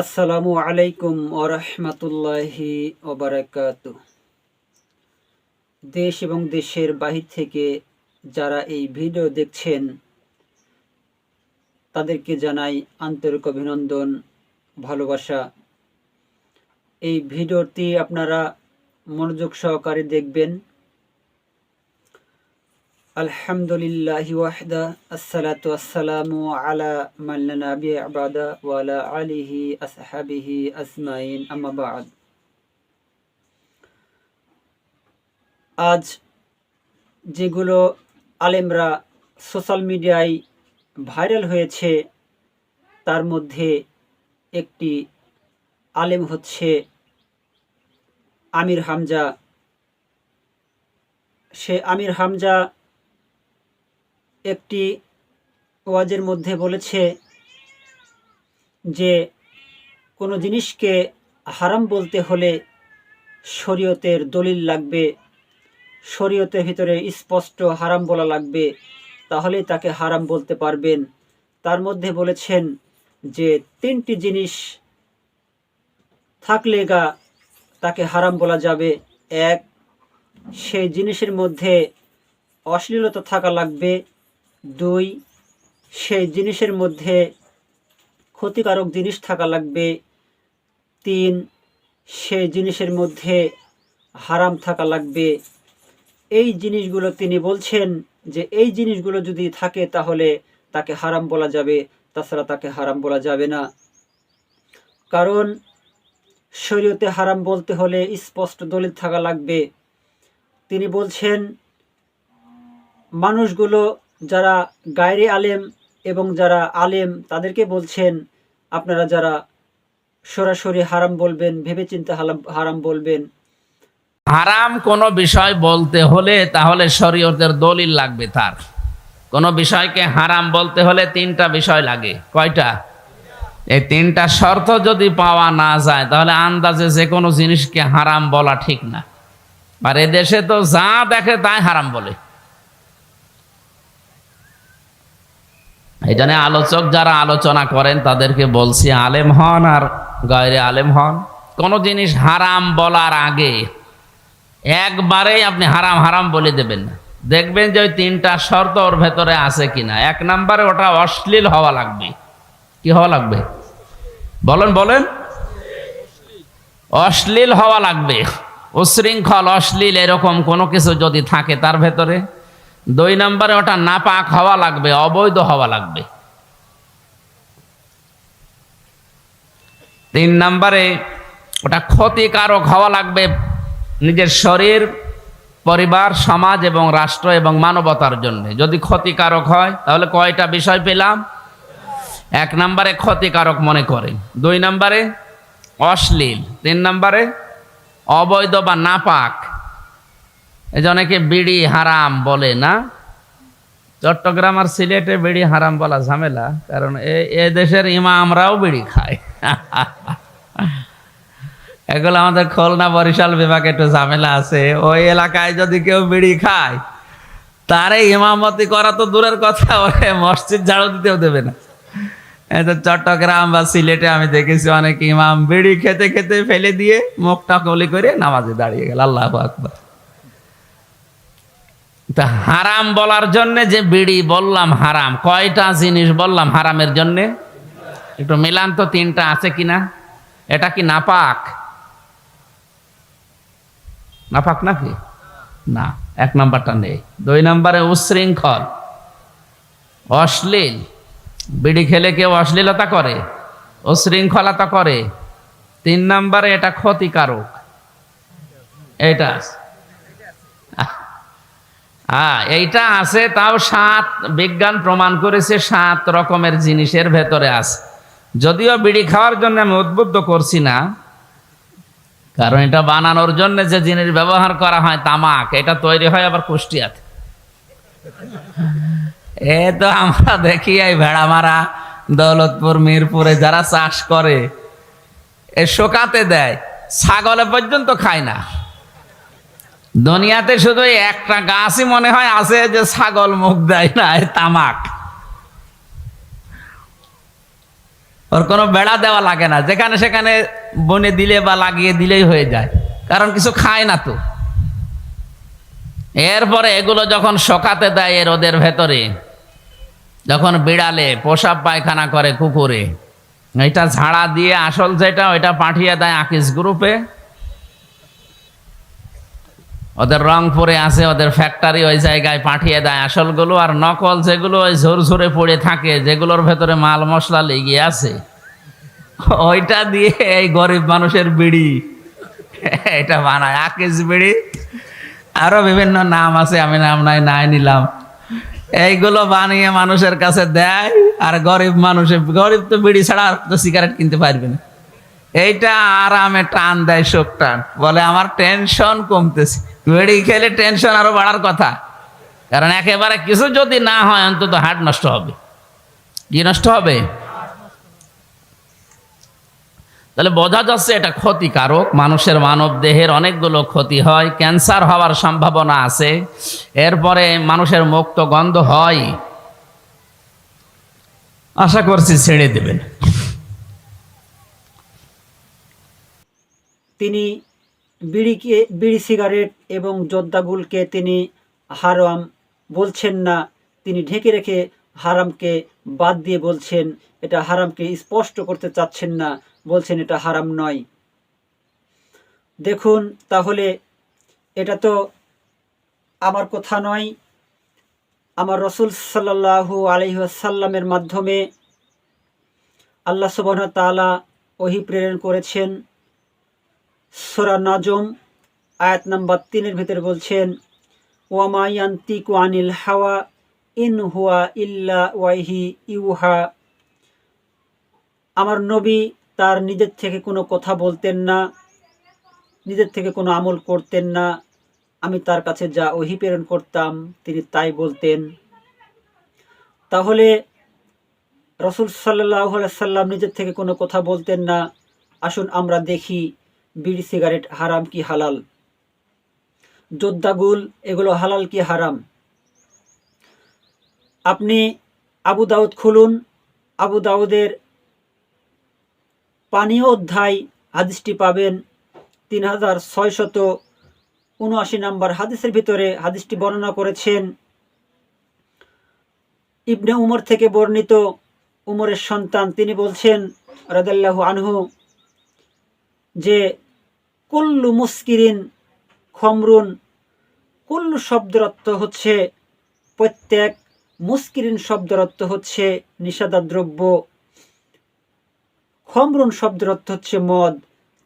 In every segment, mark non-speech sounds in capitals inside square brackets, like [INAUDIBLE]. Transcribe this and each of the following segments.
আসসালামু আলাইকুম ওরহমতুল্লাহি ওবরাকাত দেশ এবং দেশের বাহির থেকে যারা এই ভিডিও দেখছেন, তাদেরকে জানাই আন্তরিক অভিনন্দন, ভালোবাসা। এই ভিডিওটি আপনারা মনোযোগ সহকারে দেখবেন। আলহামদুলিল্লাহি ওয়াহদা, আসসালাতু আসসালামু আলা মান লা নাবিয়্যা বাদা ওয়া আলা আলিহি আসহাবিহি আজমাইন, আম্মা বা'দ। আজ যেগুলো আলেমরা সোশ্যাল মিডিয়ায় ভাইরাল হয়েছে, তার মধ্যে একটি আলেম হচ্ছে আমির হামজা। সে আমির হামজা একটি ওয়াজের মধ্যে বলেছে যে, কোনো জিনিসকে হারাম বলতে হলে শরীয়তের দলিল লাগবে, শরীয়তের ভিতরে স্পষ্ট হারাম বলা লাগবে, তাহলেই তাকে হারাম বলতে পারবেন। তার মধ্যে বলেছেন যে, তিনটি জিনিস থাকলে গা তাকে হারাম বলা যাবে। এক, সেই জিনিসের মধ্যে অশ্লীলতা থাকা লাগবে দুই, সেই জিনিসের মধ্যে ক্ষতিকারক জিনিস থাকা লাগবে। তিন, সেই জিনিসের মধ্যে হারাম থাকা লাগবে। এই জিনিসগুলো তিনি বলছেন যে, এই জিনিসগুলো যদি থাকে তাহলে তাকে হারাম বলা যাবে, তাছাড়া তাকে হারাম বলা যাবে না। কারণ শরীয়তে হারাম বলতে হলে স্পষ্ট দলিল থাকা লাগবে। তিনি বলছেন, মানুষগুলো যারা গায়রে আলেম এবং যারা আলেম, তাদেরকে বলছেন, আপনারা যারা সরাসরি হারাম বলবেন, ভেবেচিন্তে হারাম হারাম বলবেন। হারাম কোনো বিষয় বলতে হলে তাহলে শরীয়তের দলিল লাগবে তার। কোনো বিষয়কে হারাম বলতে হলে তিনটা বিষয় লাগে। কয়টা? এই তিনটা শর্ত যদি পাওয়া না যায়, তাহলে আন্দাজে যে কোনো জিনিসকে হারাম বলা ঠিক না। আর এদেশে তো যা দেখে তাই হারাম বলে। এই জন্য আলোচক যারা আলোচনা করেন, তাদেরকে বলছি, আলেম হন আর গায়রে আলেম হন। কোনো জিনিস হারাম বলার আগে একবারেই আপনি হারাম হারাম বলে দেবেন না। দেখবেন যে ওই তিনটা শর্ত ওর ভেতরে আছে কিনা। এক নম্বরে ওটা অশ্লীল হওয়া লাগবে। কি হওয়া লাগবে? বলেন বলেন। অশ্লীল হওয়া লাগবে। উশৃঙ্খল, অশ্লীল এরকম কোনো কিছু যদি থাকে তার ভেতরে। দুই নম্বরে ওটা নাপাক হওয়া লাগবে, অবৈধ হওয়া লাগবে। তিন নম্বরে ওটা ক্ষতিকারক হওয়া লাগবে নিজের শরীর, পরিবার, সমাজ এবং রাষ্ট্র এবং মানবতার জন্য। যদি ক্ষতিকারক হয়, তাহলে কয়টা বিষয় পেলাম? এক নম্বরে ক্ষতিকারক মনে করে দুই নম্বরে অশ্লীল। তিন নম্বরে অবৈধ বা নাপাক। এই যে অনেকে বিড়ি হারাম বলে, না? চট্টগ্রাম আর সিলেটে বিড়ি হারাম বলা ঝামেলা, কারণ এ দেশের ইমামরাও বিড়ি খায়। [LAUGHS] এগুলো আমাদের খুলনা বরিশাল বিভাগে একটু ঝামেলা আছে। ওই এলাকায় যদি কেউ বিড়ি খায়, তারে ইমামতি করা তো দূরের কথা, ওরে মসজিদ ঝাড়ু দিতেও দেবে না। এই তো চট্টগ্রাম বা সিলেটে আমি দেখেছি অনেক ইমাম বিড়ি খেতে খেতে ফেলে দিয়ে মুখটা কলি করে নামাজে দাঁড়িয়ে গেল। আল্লাহ আকবার। তা হারাম বলার জন্য যে বিড়ি বললাম হারাম, কয়টা জিনিস বললাম হারামের জন্যে? একটু মিলান তো তিনটা আছে কি না এটা কি নাপাক? নাপাক নাকি? না, এক নাম্বারটা নেই। দুই নাম্বারে উশৃঙ্খল, অশ্লীল। বিড়ি খেলে কেউ অশ্লীলতা করে, উশৃঙ্খলতা করে। তিন নাম্বারে এটা ক্ষতিকারক। এটা হ্যাঁ এইটা আছে, তাও সাত, বিজ্ঞান প্রমাণ করেছে সাত রকমের জিনিসের ভেতরে আছে। যদিও বিড়ি খাওয়ার জন্য আমি উদ্বুদ্ধ করছি না, কারণ এটা বানানোর জন্য যে জিনিস ব্যবহার করা হয় তামাক, এটা তৈরি হয় আবার কুষ্টিয়াতে। এ তো আমরা দেখি এই ভেড়ামারা দৌলতপুর, মিরপুরে যারা চাষ করে, এ শোকাতে দেয়, ছাগলে পর্যন্ত খায় না। দুনিয়াতে শুধু একটা গাছই মনে হয় আছে যে ছাগল মুখ দেয় না তামাক। ওর কোনো বেড়া দেওয়া লাগে না, যেখানে সেখানে বনে দিলে বা লাগিয়ে দিলেই হয়ে যায়, কারণ কিছু খায় না তো। এরপরে এগুলো যখন শোকাতে দেয় এর ওদের ভেতরে, যখন বিড়ালে পোশাব পায়খানা করে কুকুরে, এটা ঝাড়া দিয়ে আসল যেটা, ওইটা পাঠিয়ে দেয় আকিস গ্রুপে। ওদের রংপুরে আছে, ওদের ফ্যাক্টরি ওই জায়গায় পাঠিয়ে দেয়। আসলগুলো আর নকল যেগুলো ওই ঝোর ঝরে পড়ে থাকে, যেগুলোর ভেতরে মাল মশলা লেগে আছে, ওইটা দিয়ে এই গরিব মানুষের বিড়ি, এটা বানায়। আকিস বিড়ি, আরও বিভিন্ন নাম আছে, আমি নাম নাই নাই নিলাম। এইগুলো বানিয়ে মানুষের কাছে দেয়, আর গরিব মানুষের গরিব তো বিড়ি ছাড়া আর তো সিগারেট কিনতে পারবে না। এইটা আরামে টান দেয়, শোক টান। বলে, আমার টেনশন কমতেছে। বিড়ি খেলে টেনশন আরও বাড়ার কথা। কারণ একেবারে কিছু যদি না হয়, অন্তত হার্ট নষ্ট হবে। কি নষ্ট হবে? তাহলে বোঝা যাচ্ছে এটা ক্ষতিকারক। মানুষের মানব দেহের অনেকগুলো ক্ষতি হয়, ক্যান্সার হওয়ার সম্ভাবনা আছে। এরপরে মানুষের মুক্ত গন্ধ হয়। আশা করছি ছেড়ে দেবেন। তিনি বিড়িকে বিড়ি সিগারেট এবং যোদ্ধাগুলকে তিনি হারাম বলছেন না। তিনি ঢেকে রেখে হারামকে বাদ দিয়ে বলছেন, এটা হারামকে স্পষ্ট করতে চাচ্ছেন না, বলছেন এটা হারাম নয়। দেখুন, তাহলে এটা তো আমার কথা নয়। আমার রসুল সাল্লাহু আলহিহাসাল্লামের মাধ্যমে আল্লাহ সুবহান তাআলা ওহি প্রেরণ করেছেন। সোরা নাজম, আয়াত নাম্বার তিনের ভিতরে বলছেন ওয়ামায়ান্তিকু আনিল হাওয়া, ইন হুয়া ইল্লা ওয়াইহি ইউহা। আমার নবী তার নিজের থেকে কোনো কথা বলতেন না, নিজের থেকে কোনো আমল করতেন না। আমি তার কাছে যা ওহি প্রেরণ করতাম, তিনি তাই বলতেন। তাহলে রসুল সাল্লাহ সাল্লাম নিজের থেকে কোনো কথা বলতেন না। আসুন আমরা দেখি বিড়ি সিগারেট হারাম কি হালাল? যোদ্ধাগুল এগুলো হালাল কি হারাম? আপনি আবু দাউদ খুলুন। আবু দাউদের পানীয় অধ্যায় হাদিসটি পাবেন তিন হাজার ছয়শত উনআশি নম্বর হাদিসের ভিতরে হাদিসটি বর্ণনা করেছেন ইবনে উমর থেকে বর্ণিত উমরের সন্তান। তিনি বলছেন রাদাল্লাহু আনহু যে কুল্লু মুস্কিরিন খমরুন। কুল্লু শব্দের অর্থ হচ্ছে প্রত্যেক মুস্কিরিন শব্দের অর্থ হচ্ছে নিষাদা দ্রব্য খমরুন শব্দের অর্থ হচ্ছে মদ।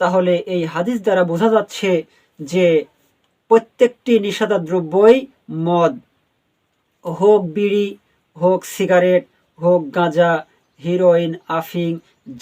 তাহলে এই হাদিস দ্বারা বোঝা যাচ্ছে যে প্রত্যেকটি নিষাদা দ্রব্যই মদ। হোক বিড়ি, হোক সিগারেট, হোক গাঁজা হিরোইন, আফিং,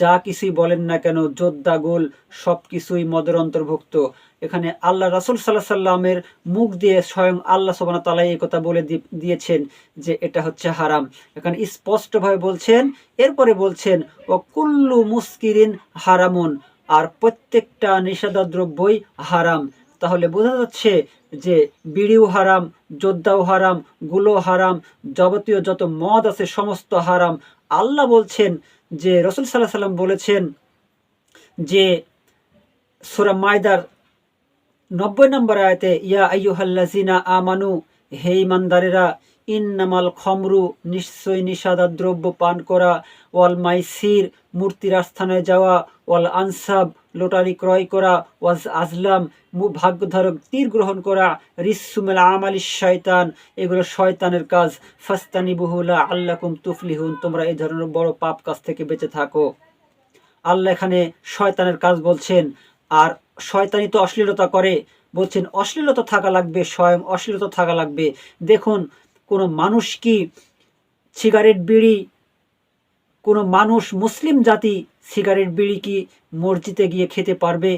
যা কিছুই বলেন না কেন, যোদ্ধা, গোল সব কিছুই মদের অন্তর্ভুক্ত। এখানে আল্লাহ রাসুল সাল্লাহ সাল্লামের মুখ দিয়ে স্বয়ং আল্লাহ সোবানা তালাই এই কথা বলে দিয়েছেন যে এটা হচ্ছে হারাম। এখানে স্পষ্টভাবে বলছেন, এরপরে বলছেন, ও কুল্লু মুস্কিরিন হারামুন আর প্রত্যেকটা নিষেধা দ্রব্যই হারাম। তাহলে বোঝা যাচ্ছে যে বিড়িও হারাম যোদ্ধাও হারামগুলো হারাম, যাবতীয় যত মদ আছে সমস্ত হারাম। আল্লাহ বলছেন যে, রসুল সাল্লাহ সাল্লাম বলেছেন যে, সুরা মায়দার নব্বই নম্বর আয়তে, ইয়া আইয়ুহাল্লাজিনা আমানু, হে ইমানদারেরা ইন্নামাল খমরু, নিশ্চয় নিষাদা দ্রব্য পান করা, ওয়াল মাইসির, মূর্তির আস্থানে যাওয়া, ওয়াল আনসাব, লোটারি ক্রয় করা, ওয়াজ আজলাম ভাগ্যধারক তীর গ্রহণ করা, রিসুমেল আমালি শয়তান, এগুলো শয়তানের কাজ। ফাস্তানি বহুলা আল্লাকুম তুফলিহুন, তোমরা এই ধরনের বড় পাপ কাজ থেকে বেঁচে থাকো। আল্লাহ এখানে শয়তানের কাজ বলছেন, আর শয়তানি তো অশ্লীলতা করে। বলছেন, অশ্লীলতা থাকা লাগবে, স্বয়ং অশ্লীলতা থাকা লাগবে। দেখুন কোনো মানুষ কি সিগারেট বিড়ি, কোনো মানুষ মুসলিম জাতি সিগারেট বিড়ি কি মসজিদে গিয়ে খেতে পারবে?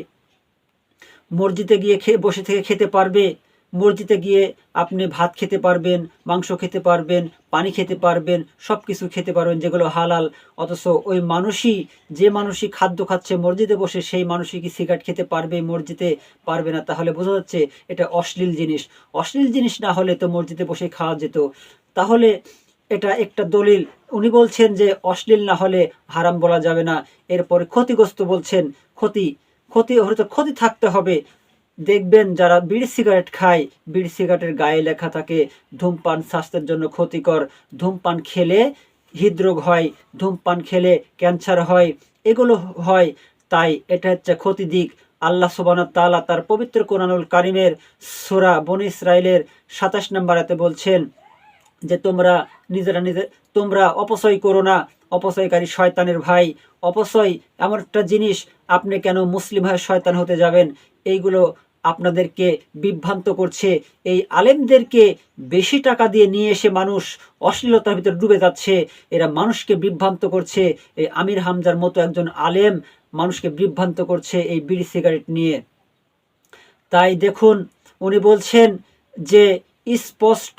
মসজিদে গিয়ে খেয়ে, বসে থেকে খেতে পারবে? মসজিদে গিয়ে আপনি ভাত খেতে পারবেন, মাংস খেতে পারবেন, পানি খেতে পারবেন সব কিছু খেতে পারবেন, যেগুলো হালাল। অথচ ওই মানুষই, যে মানুষই খাদ্য খাচ্ছে মসজিদে বসে, সেই মানুষই কি সিগারেট খেতে পারবে মসজিদে? পারবে না। তাহলে বোঝা যাচ্ছে এটা অশ্লীল জিনিস। অশ্লীল জিনিস না হলে তো মসজিদে বসে খাওয়া যেত। তাহলে এটা একটা দলিল। উনি বলছেন যে অশ্লীল না হলে হারাম বলা যাবে না। এরপরে ক্ষতিগ্রস্ত বলছেন ক্ষতি। ক্ষতি হয়তো ক্ষতি থাকতে হবে। দেখবেন যারা বিড়ি সিগারেট খায়, বিড়ি সিগারেটের গায়ে লেখা থাকে, ধূমপান স্বাস্থ্যের জন্য ক্ষতিকর, ধূমপান খেলে হৃদরোগ হয়, ধূমপান খেলে ক্যান্সার হয়, এগুলো হয়, তাই এটা হচ্ছে ক্ষতি দিক। আল্লাহ সুবান তাআলা তার পবিত্র কোরআনুল কারিমের সোরা বন ইসরায়েলের সাতাশ নম্বরাতে বলছেন যে, তোমরা নিজেরা নিজে, তোমরা অপচয় করো না। অপচয়কারী শয়তানের ভাই, অপচয় এমন একটা জিনিস, আপনি কেন মুসলিম হয়ে শয়তান হতে যাবেন? এইগুলো আপনাদেরকে বিভ্রান্ত করছে। এই আলেমদেরকে বেশি টাকা দিয়ে নিয়ে এসে মানুষ অশ্লীলতার ভিতরে ডুবে যাচ্ছে। এরা মানুষকে বিভ্রান্ত করছে। এই আমির হামজার মতো একজন আলেম মানুষকে বিভ্রান্ত করছে এই বিড়ি সিগারেট নিয়ে। তাই দেখুন, উনি বলছেন যে স্পষ্ট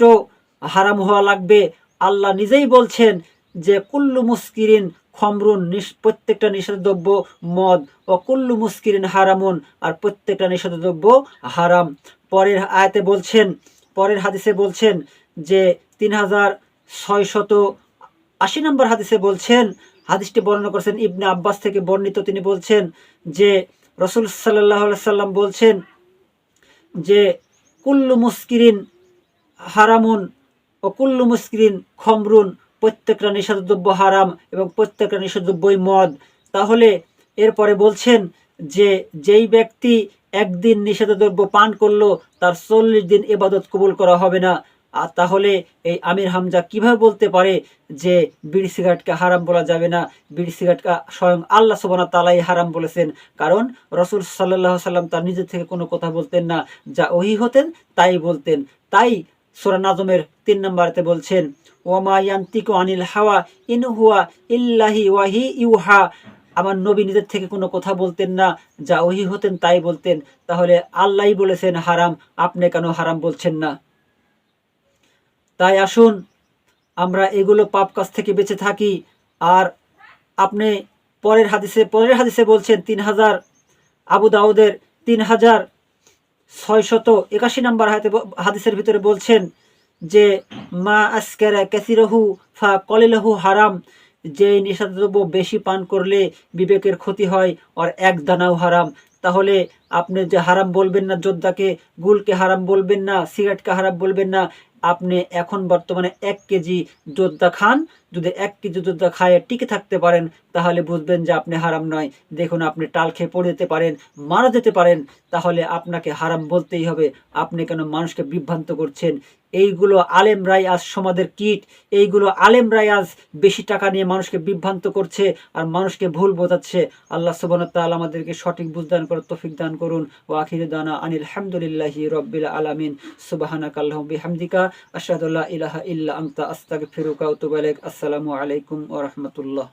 হারাম হওয়া লাগবে। আল্লাহ নিজেই বলছেন যে কুল্লু মুস্কিরিন খমরুন প্রত্যেকটা নিষেধদ্রব্য মদ, ও কুল্লু মুস্কিরিন হারামুন, আর প্রত্যেকটা নিষেধদ্রব্য হারাম। পরের আয়াতে বলছেন, পরের হাদিসে বলছেন যে তিন হাজার ছয়শত আশি নম্বর হাদিসে বলছেন, হাদিসটি বর্ণনা করেছেন ইবনে আব্বাস থেকে বর্ণিত, তিনি বলছেন যে রসুল সাল্লাহ সাল্লাম বলছেন যে কুল্লু মুস্কিরিন হারামুন ও কুল্লু মুস্কিরিন খমরুন প্রত্যেকটা নিষেধদ্রব্য হারাম এবং প্রত্যেকটা নিষেধদ্রব্যই মদ। তাহলে এরপরে বলছেন যে যেই ব্যক্তি একদিন নিষেধদ্রব্য পান করল, তার চল্লিশ দিন এবাদত কবুল করা হবে না। আর তাহলে এই আমির হামজা কীভাবে বলতে পারে যে বিড়ি সিগারেটকে হারাম বলা যাবে না, বিড়ি সিগারেটকে স্বয়ং আল্লাহ সুবানা তালাই হারাম বলেছেন? কারণ রসুল সাল্লাহ সাল্লাম তার নিজের থেকে কোনো কথা বলতেন না। যা ওহি হতেন, তাই বলতেন। তাই সোরা নাজমের তিন নম্বরতে বলছেন ওমা আনিল হাওয়া ইন হুয়া ইল্লাহি ওয়াহি ইউহা। আমার নবী নিজের থেকে কোনো কথা বলতেন না, যা ওহি হতেন তাই বলতেন। তাহলে আল্লাহই বলেছেন হারাম, আপনি কেন হারাম বলছেন না? তাই আসুন, আমরা এগুলো পাপ কাজ থেকে বেঁচে থাকি। আর আপনি পরের হাদিসে পরের হাদিসে বলছেন, তিন হাজার, আবু দাউদের তিন হাজার ছয়শত একাশি নম্বর হাদিসের ভিতরে বলছেন যে, মা আসকেরা ক্যাসিরহু ফা কলিলহু হারাম। যে নেশাদ্রব্য বেশি পান করলে বিবেকের ক্ষতি হয় আর এক দানাও হারাম। তাহলে আপনি যে হারাম বলবেন না, যোদ্ধাকে, গুলকে হারাম বলবেন না, সিগারেটকে হারাম বলবেন না আপনি এখন বর্তমানে এক কেজি যোদ্ধা খান। যদি এক কেজি যোদ্ধা খায় টিকে থাকতে পারেন, তাহলে বুঝবেন যে আপনি হারাম নয়। দেখুন, আপনি টাল খেয়ে পড়ে যেতে পারেন, মারা যেতে পারেন, তাহলে আপনাকে হারাম বলতেই হবে। আপনি কেন মানুষকে বিভ্রান্ত করছেন? এইগুলো আলেমরাই আজ সমাজের কীট, এইগুলো আলেমরাই আজ বেশি টাকা নিয়ে মানুষকে বিভ্রান্ত করছে আর মানুষকে ভুল বোঝাচ্ছে। আল্লাহ সুবান তাল আমাদেরকে সঠিক বুঝদান করে তফিক দান করুন। ও আখির দানা আনিল হামদুলিল্লাহি রব্বিল আলামিন। সুবাহানাক আল্লাহুম বিহামদিকা। আশহাদু আল্লা ইলাহা ইল্লা আস্তাগফিরুকা ওয়া আতুবু আসসালামু আলাইকুম ওয়া রাহমাতুল্লাহ।